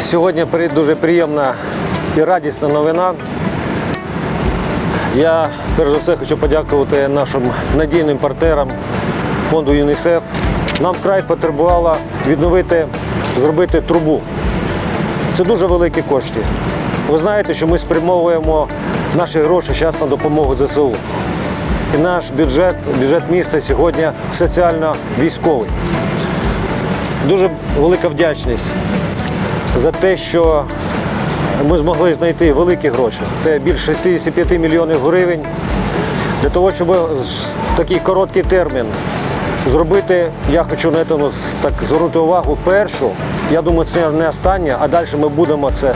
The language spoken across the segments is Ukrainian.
Сьогодні дуже приємна і радісна новина. Я перш за все хочу подякувати нашим надійним партнерам фонду ЮНІСЕФ. Нам вкрай потребувало відновити, зробити трубу. Це дуже великі кошти. Ви знаєте, що ми спрямовуємо наші гроші зараз на допомогу ЗСУ. І наш бюджет, бюджет міста сьогодні соціально військовий. Дуже велика вдячність за те, що ми змогли знайти великі гроші. Це більше 65 мільйонів гривень для того, щоб такий короткий термін зробити, я хочу на цьому так звернути увагу першу. Я думаю, це не остання, а далі ми будемо це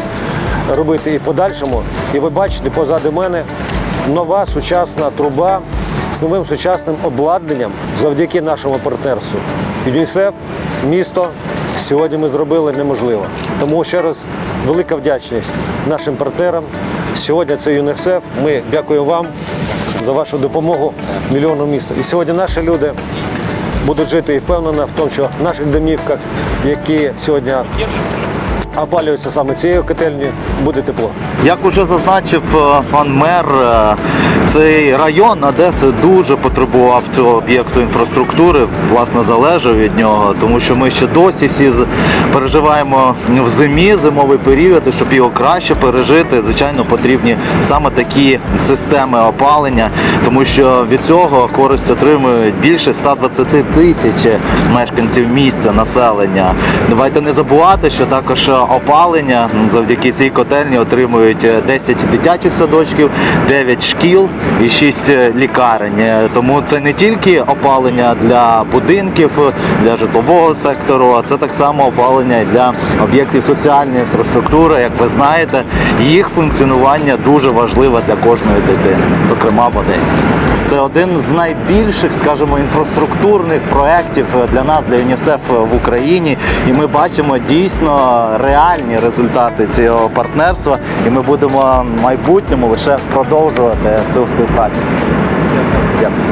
робити і подальшому. І ви бачите позаду мене нова сучасна труба з новим сучасним обладнанням завдяки нашому партнерству. ЮНІСЕФ, місто. Сьогодні ми зробили неможливо. Тому ще раз велика вдячність нашим партнерам. Сьогодні це ЮНЕСЕФ. Ми дякуємо вам за вашу допомогу мільйону місту. І сьогодні наші люди будуть жити і впевнена в тому, що в наших домівках, які сьогодні опалюються саме цією котельнею, буде тепло. Як уже зазначив е, пан мер, е, цей район Одеси дуже потребував цього об'єкту інфраструктури, власне, залежав від нього, тому що ми ще досі всі переживаємо в зимі, зимовий період, і щоб його краще пережити, звичайно, потрібні саме такі системи опалення, тому що від цього користь отримують більше 120 тисяч мешканців місця населення. Давайте не забувати, що також опалення завдяки цій котельні отримують 10 дитячих садочків, 9 шкіл і 6 лікарень. Тому це не тільки опалення для будинків, для житлового сектору, а це так само опалення для об'єктів соціальної інфраструктури. Як ви знаєте, їх функціонування дуже важливе для кожної дитини, зокрема в Одесі. Це один з найбільших, скажімо, інфраструктурних проєктів для нас, для ЮНІСЕФ в Україні. І ми бачимо дійсно реальні результати цього партнерства. І ми будемо в майбутньому лише продовжувати цю співпрацю. Дякую.